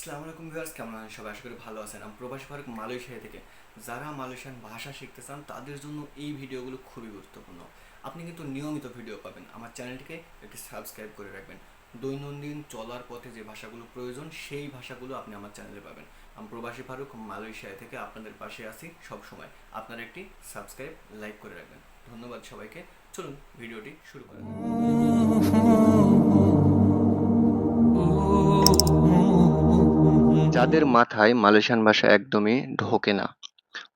আসসালামু আলাইকুম ভিউয়ার্স, কেমন আছেন সবাই? আশা করি ভালো আছেন। আমি প্রবাস ফারুক মালয়েশিয়া থেকে। যারা মালয়েশিয়ান ভাষা শিখতে চান, তাদের জন্য এই ভিডিওগুলো খুবই গুরুত্বপূর্ণ। আপনি কিন্তু নিয়মিত ভিডিও পাবেন। আমার চ্যানেলটিকে একটি সাবস্ক্রাইব করে রাখবেন। দৈনন্দিন চলার পথে যে ভাষাগুলো প্রয়োজন, সেই ভাষাগুলো আপনি আমার চ্যানেলে পাবেন। আমি প্রবাসী ফারুক মালয়েশিয়া থেকে আপনাদের পাশে আছি সব সময় আপনারা একটি সাবস্ক্রাইব, লাইক করে রাখবেন। ধন্যবাদ সবাইকে। চলুন ভিডিওটি শুরু করা যাদের মাথায় মালয়েশিয়ান ভাষা একদমই ঢোকে না।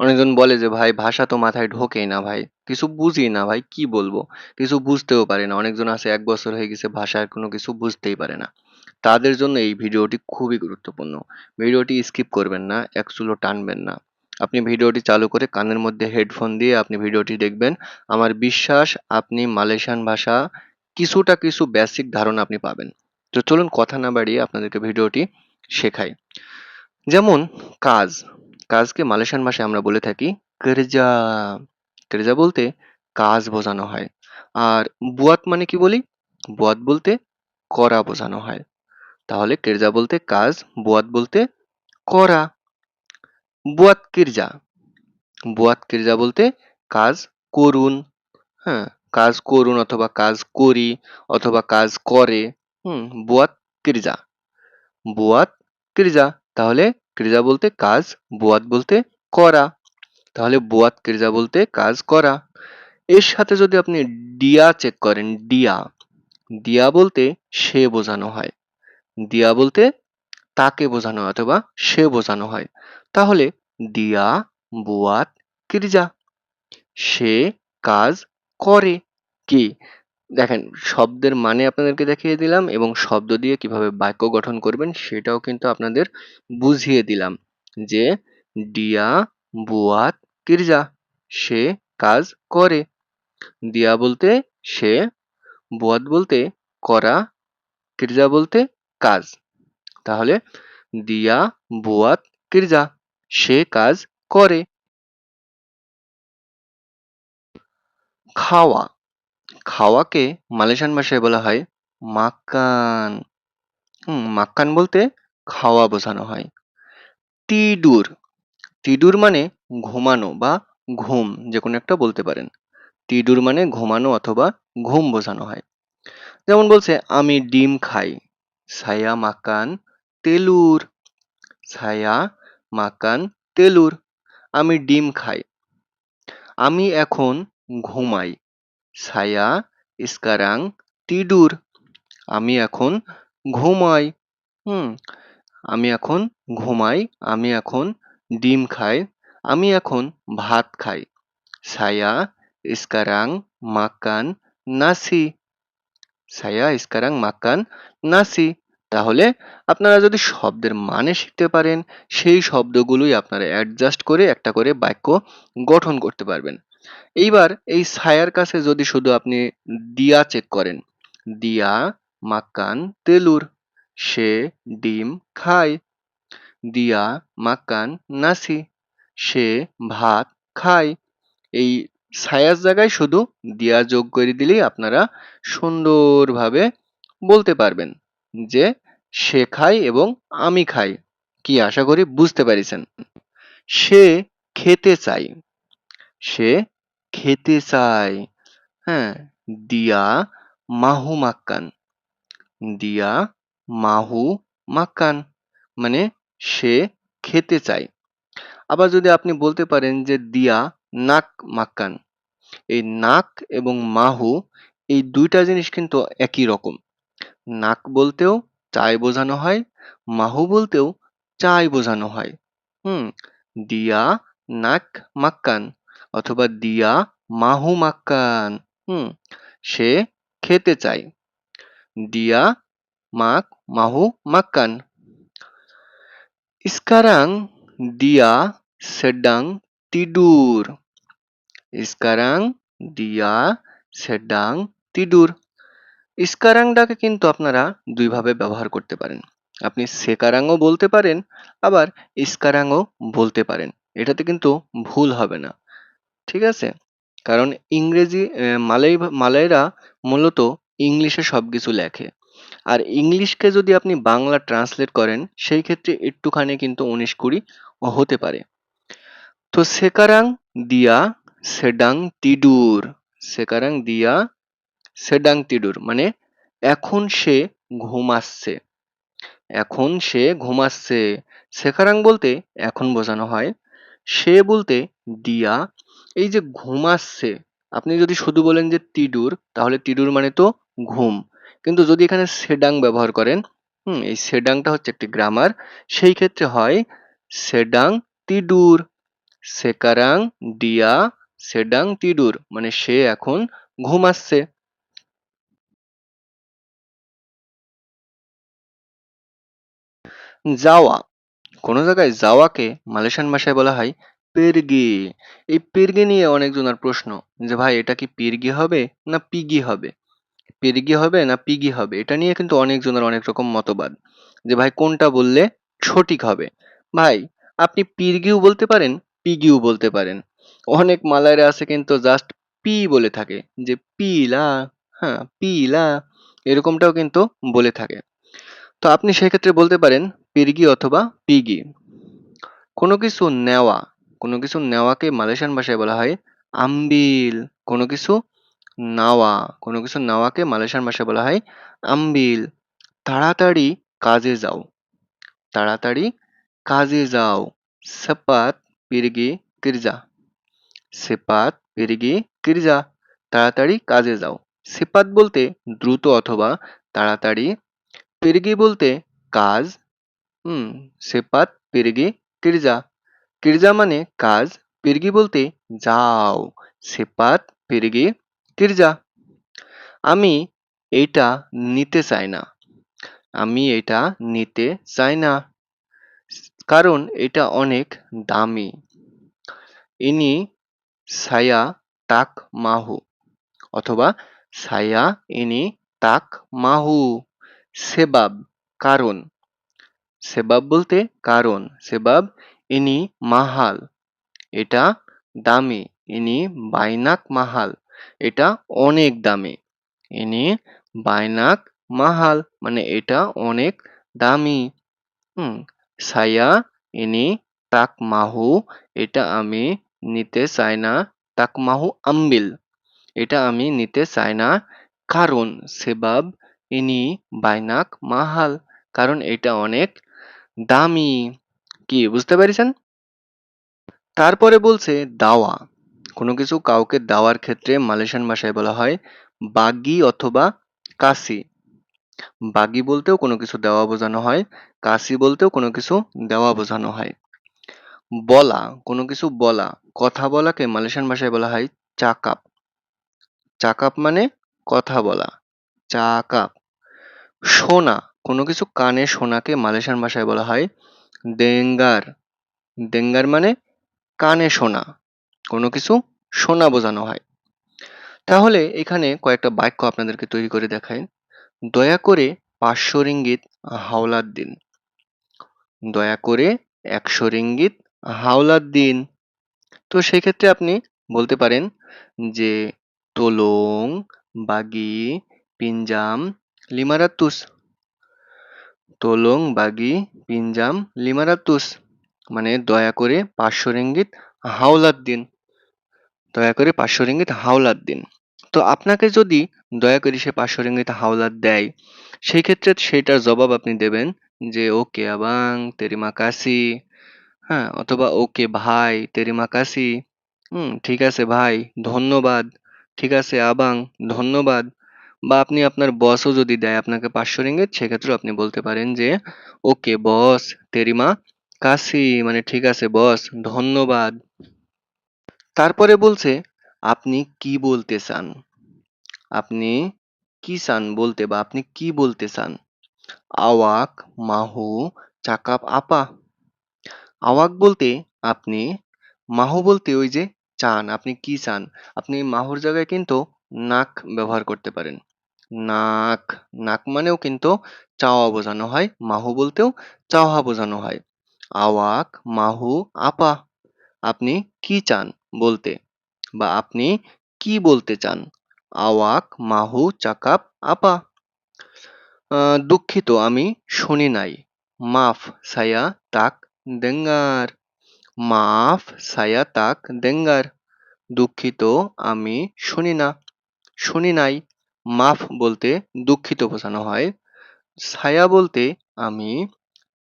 অনেকজন বলে যে, ভাই, ভাষা তো মাথায় ঢোকেই না ভাই। কিছু বুঝি না ভাই, কি বলব? কিছু বুঝতেও পারে না। অনেকজন আছে, এক বছর হয়ে গেছে ভাষার কোনো কিছু বুঝতেই পারে না। তাদের জন্য এই ভিডিওটি খুবই গুরুত্বপূর্ণ। ভিডিওটি স্কিপ করবেন না, এক চুলো টানবেন না। আপনি ভিডিওটি চালু করে কানের মধ্যে হেডফোন দিয়ে আপনি ভিডিওটি দেখবেন। আমার বিশ্বাস, আপনি মালয়েশিয়ান ভাষা কিছুটা কিছু বেসিক ধারণা আপনি পাবেন। তো চলুন কথা না বাড়িয়ে আপনাদেরকে ভিডিওটি শেখাই। যেমন কাজ, কাজকে মালয়েশিয়ান ভাষায় আমরা বলে থাকি কেরজা। কেরজা বলতে কাজ বোঝানো হয়। আর বুয়াত মানে কি বলি? বুয়াত বলতে করা বোঝানো হয়। তাহলে কেরজা বলতে কাজ, বুয়াত বলতে করা। বুয়াত কিরজা। বুয়াত কিরজা বলতে কাজ করুন। হ্যাঁ কাজ করুন অথবা কাজ করি অথবা কাজ করে। হুম, বুয়াত কিরজা। বুয়াত ক্রিজা। তাহলে ক্রিজা বলতে কাজ বুয়াত বলতে করা। তাহলে বুয়াত ক্রিজা বলতে কাজ, করা। এর সাথে যদি আপনি ডিয়া চেক করেন ডিয়া ডিয়া বলতে সে বোঝানো হয়। দিয়া বলতে তাকে বোঝানো হয় অথবা সে বোঝানো হয়। তাহলে দিয়া বুয়াত ক্রিজা সে কাজ করে। কি? দেখেন, শব্দের মানে আপনাদেরকে দেখিয়ে দিলাম এবং শব্দ দিয়ে কীভাবে বাক্য গঠন করবেন সেটাও কিন্তু আপনাদের বুঝিয়ে দিলাম যে ডিয়া বুয়াত কিরজা সে কাজ করে। দিয়া বলতে সে, বুয়াত বলতে করা কিরজা বলতে কাজ। তাহলে দিয়া বুয়াত কিরজা সে কাজ করে। খাওয়া খাওয়াকে মালয়েশিয়ান ভাষায় বলা হয় মাকান হুম, মাক্কান বলতে খাওয়া বোঝানো হয়। তিডুর তিডুর মানে ঘুমানো বা ঘুম যে কোনো একটা বলতে পারেন। তিডুর মানে ঘুমানো অথবা ঘুম বোঝানো হয়। যেমন বলছে, আমি ডিম খাই। ছায়া মাকান তেলুর। ছায়া মাকান তেলুর। আমি ডিম খাই। আমি এখন ঘুমাই। Saya sekarang tidur আমি এখন ঘুমাই। হুম, আমি এখন ঘুমাই, আমি এখন ডিম খাই, আমি এখন ভাত খাই। saya sekarang makan নাসি। saya sekarang makan নাসি। তাহলে আপনারা যদি শব্দের মানে শিখতে পারেন, সেই শব্দগুলোই আপনারা অ্যাডজাস্ট করে একটা করে বাক্য গঠন করতে পারবেন। এইবার এই ছায়ার কাছে যদি শুধু আপনি দিয়া চেক করেন, দিয়া মাকান তেলুর, সে ডিম খায়, দিয়া মাকান নাসি, সে ভাত খায়। এই ছায়ার জায়গায় শুধু দিয়া যোগ করে দিলেই আপনারা সুন্দরভাবে বলতে পারবেন যে সে খায় এবং আমি খাই। কি আশা করি বুঝতে পারিছেন? সে খেতে চাই সে খেতে চায় হ্যাঁ দিয়া মাহু মাক্কান। দিয়া মাহু মাক্কান মানে সে খেতে চায়। আবার যদি আপনি বলতে পারেন যে দিয়া নাক মাক্কান, এই নাক এবং মাহু, এই দুইটা জিনিস কিন্তু একই রকম। নাক বলতেও চায় বোঝানো হয়, মাহু বলতেও চায় বোঝানো হয়। হুম, দিয়া নাক মাক্কান অথবা দিয়া মাহু মাক্কান হুম, সে খেতে চায় দিয়া মাক মাহু মাক্কান sekarang dia sedang tidur sekarang dia sedang tidur ইস্কারাংটাকে কিন্তু আপনারা দুইভাবে ব্যবহার করতে পারেন। আপনি সেকারাংও বলতে পারেন, আবার ইস্কারাংও বলতে পারেন। এটাতে কিন্তু ভুল হবে না। ঠিক আছে? কারণ ইংরেজি আহ, মালয় মালয়রা মূলত ইংলিশে সবকিছু লেখে। আর ইংলিশকে যদি আপনি বাংলা ট্রান্সলেট করেন সেই ক্ষেত্রে একটুখানি কিন্তু উনিশ কুড়ি হতে পারে। তো সেকারাং দিয়া সেডাং তিডুর সেকারাং দিয়া সেডাং তিডুর মানে এখন সে ঘুমাচ্ছে। এখন সে ঘুমাচ্ছে। সেকারাং বলতে এখন বোঝানো হয় সে বলতে দিয়া এই যে ঘুমাচ্ছে আপনি যদি শুধু বলেন যে তিডুর তাহলে তিডুর মানে তো ঘুম। কিন্তু যদি এখানে সেডাং ব্যবহার করেন, হুম, এই সেডাংটা হচ্ছে একটি গ্রামার সেই ক্ষেত্রে হয় সেডাং তিডুর সেকারাং দিয়া সেডাং তিডুর মানে সে এখন ঘুমাচ্ছে যাওয়া, কোনো জায়গায় যাওয়াকে মালয়েশিয়ান ভাষায় বলা হয় পেরগি। এই পেরগি নিয়ে অনেকজনের প্রশ্ন যে, ভাই, এটা কি পিরগি হবে না পিগি হবে? পেরগি হবে না পিগি হবে? এটা নিয়ে কিন্তু অনেকজনের অনেক রকম মতবাদ যে, ভাই, কোনটা বললে সঠিক হবে? ভাই, আপনি পিরগিও বলতে পারেন, পিগিও বলতে পারেন। অনেক মালায়রা আছে কিন্তু জাস্ট পি বলে থাকে যে, পিলা হ্যাঁ পিলা এরকমটাও কিন্তু বলে থাকে। তো আপনি সেক্ষেত্রে বলতে পারেন, পিরগি অথবা পিগি কোনো কিছু নেওয়া কোনো কিছু নেওয়াকে মালয়েশিয়ান ভাষায় বলা হয় আম্বিল, কোনো কিছু নাওয়া, কোনো কিছু নেওয়াকে মালয়েশিয়ান ভাষায় বলা হয় আম্বিল। তাড়াতাড়ি কাজে যাও। তাড়াতাড়ি কাজে যাও। সেপাত পিরগি কিরজা। সেপাত পিরগি কিরজা। তাড়াতাড়ি কাজে যাও। সেপাত বলতে দ্রুত অথবা তাড়াতাড়ি। পিরগি বলতে কাজ। হুম, সেপাত পিরগি কিরজা। কিরজা মানে কাজ, পিরগি বলতে যাও, সেপাত, পিরগি কিরজা আমি এইটা নিতে চাই না। আমি এটা নিতে চাই না। কারণ এটা অনেক দামি। ইনি সায়া তাক মাহু, অথবা সায়া ইনি তাক মাহু, সেবাব, কারণ। সেবাব বলতে কারণ। সেবাব ইনি মাহাল। এটা দামি। ইনি বাইনাক মাহাল। এটা অনেক দামি। ইনি বাইনাক মাহাল। মানে এটা অনেক দামি। হুম, সায়া ইনি তাক মাহু এটা আমি নিতে চাই না। তাক মাহু আম্বিল। এটা আমি নিতে চাই না। কারণ সেবাব ইনি বাইনাক মাহাল। কারণ এটা অনেক দামি। কি বুঝতে পেরেছেন? তারপরে বলছে দাওয়া। কোনো কিছু কাউকে দেওয়ার ক্ষেত্রে মালয়েশিয়ান ভাষায় বলা হয় বাগি অথবা কাসি বাগি বলতেও কোনো কিছু দেওয়া বোঝানো হয় কাসি বলতেও কোনো কিছু দেওয়া বোঝানো হয়। বলা, কোনো কিছু বলা, কথা বলাকে মালয়েশিয়ান ভাষায় বলা হয় চাকাপ। চাকাপ মানে কথা বলা, চাকাপ। শোনা কোনো কিছু কানে শোনাকে মালয়েশিয়ান ভাষায় বলা হয় দেঙ্গার দেঙ্গার মানে কানে শোনা কোনো কিছু শোনা বোঝানো হয়। তাহলে এখানে কয়েকটা বাক্য আপনাদেরকে তৈরি করে দেখাই। দয়া করে পাঁচশো রিঙ্গিত হাওলার দিন। দয়া করে একশো রিঙ্গিত হাওলার দিন। তো সেক্ষেত্রে আপনি বলতে পারেন যে, তোলং, বাগি, পিঞ্জাম লিমারাতুস তোলং বাগি, পিঞ্জাম, লিমারাতুস মানে দয়া করে পাঁচশো রিঙ্গিত হাওলাত দিন দয়া করে পাঁচশো রিঙ্গিত হাওলাত দিন তো আপনাকে যদি দয়া করে সে পাঁচশো রিঙ্গিত হাওলাত দেয় সেই ক্ষেত্রে সেটার জবাব আপনি দেবেন যে, ওকে আবাং তেরিমা কাসি। হ্যাঁ অথবা, ওকে ভাই তেরিমা কাসি। হুম, ঠিক আছে, ভাই, ধন্যবাদ। ঠিক আছে, আবাং, ধন্যবাদ। বা আপনি আপনার বসও যদি দেয় আপনাকে পাঁচশো রিঙ্গিত, সেক্ষেত্রেও আপনি বলতে পারেন যে, ওকে বস তেরিমা, কাশি মানে ঠিক আছে বস ধন্যবাদ। তারপরে বলছে, আপনি কি বলতে চান? আপনি কি চান বলতে বা আপনি কি বলতে চান? আওয়াক, মাহু, চাকাপ আপা। আওয়াক বলতে আপনি, মাহু বলতে ওই যে চান, আপনি কি চান? আপনি মাহুর জায়গায় কিন্তু নাক ব্যবহার করতে পারেন। নাক নাক মানেও কিন্তু চাওয়া বোঝানো হয়, মাহু বলতেও চাওয়া বোঝানো হয়। আওয়াক, মাহু, আপা, আপনি কি চান বলতে বা আপনি কি বলতে চান? আওয়াক, মাহু, চাকাপ, আপা। দুঃখিত, আমি শুনি নাই। মাফ, সায়া, তাক, দেঙ্গার। মাফ, সায়া, তাক, দেঙ্গার। দুঃখিত, আমি শুনি না, শুনি নাই। মাফ বলতে দুঃখিত বোঝানো হয়। ছায়া বলতে আমি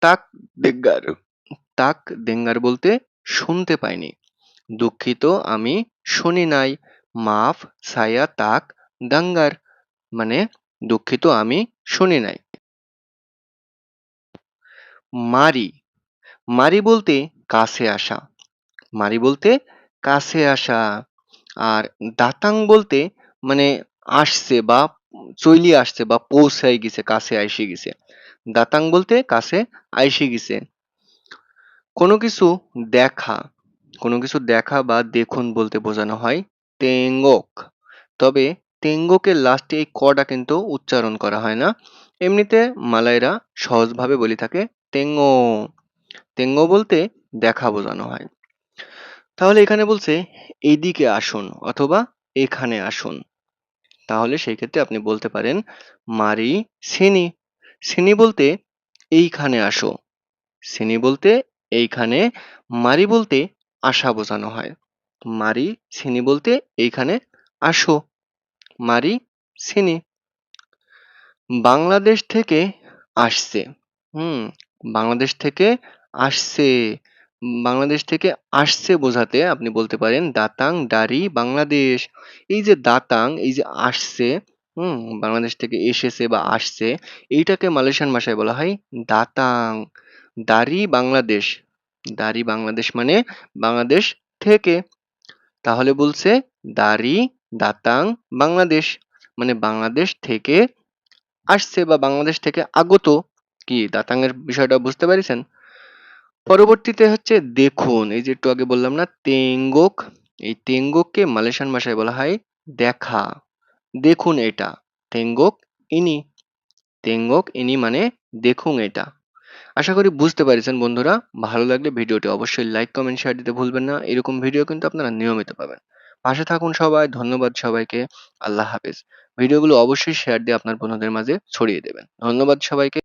তাক দেঙ্গার তাক দেঙ্গার বলতে শুনতে পাইনি। দুঃখিত আমি শুনি নাই। মাফ, ছায়া, তাক, দাঙ্গার মানে দুঃখিত আমি শুনি নাই। মারি মারি বলতে কাছে আসা। মারি বলতে কাছে আসা। আর দাতাং বলতে মানে আসছে বা চইলি আসছে বা পৌঁছাই গেছে, কাছে আইসে গেছে। দাতাং বলতে কাছে আইসে গেছে। কোনো কিছু দেখা, কোনো কিছু দেখা বা দেখুন বলতে বোঝানো হয় তেঙ্গক। তবে তেঙ্গকের লাস্টে এই কটা কিন্তু উচ্চারণ করা হয় না। এমনিতে মালাইরা সহজভাবে বলে থাকে তেঙ্গ। তেঙ্গ বলতে দেখা বোঝানো হয়। তাহলে এখানে বলছে এইদিকে আসুন অথবা এখানে আসুন। তাহলে সেই ক্ষেত্রে আপনি বলতে পারেন মারি সিনি। সিনি বলতে এইখানে আসো। সিনি বলতে এইখানে, মারি বলতে আসা বোঝানো হয়। মারি সিনি বলতে এইখানে আসো। মারি সিনি। বাংলাদেশ থেকে আসছে। হুম, বাংলাদেশ থেকে আসছে। বাংলাদেশ থেকে আসছে বোঝাতে আপনি বলতে পারেন দাতাং ডারি বাংলাদেশ। এই যে দাতাং, এই যে আসছে, হুম, বাংলাদেশ থেকে এসেছে বা আসছে, এইটাকে মালয়েশিয়ান ভাষায় বলা হয় দাতাং। দারি, বাংলাদেশ। দারি, বাংলাদেশ মানে বাংলাদেশ থেকে। তাহলে বলছে দারি, দাতাং, বাংলাদেশ। মানে বাংলাদেশ থেকে আসছে বা বাংলাদেশ থেকে আগত। কি দাতাংয়ের বিষয়টা বুঝতে পেরেছেন? পরবর্তীতে হচ্ছে দেখুন, এই যে একটু আগে বললাম না, তেঙ্গক, এই তেঙ্গককে মালয়েশিয়ান ভাষায় বলা হয় দেখা। দেখুন এটা, তেঙ্গক, ইনি। তেঙ্গক, ইনি মানে দেখুন এটা। আশা করি বুঝতে পেরেছেন বন্ধুরা। ভালো লাগলে ভিডিওটি অবশ্যই লাইক কমেন্ট শেয়ার দিতে ভুলবেন না। এরকম ভিডিও কিন্তু আপনারা নিয়মিত পাবেন। পাশে থাকুন সবাই। ধন্যবাদ সবাইকে। আল্লাহ হাফেজ। ভিডিওগুলো অবশ্যই শেয়ার দিয়ে আপনার বন্ধুদের মাঝে ছড়িয়ে দেবেন। ধন্যবাদ সবাইকে।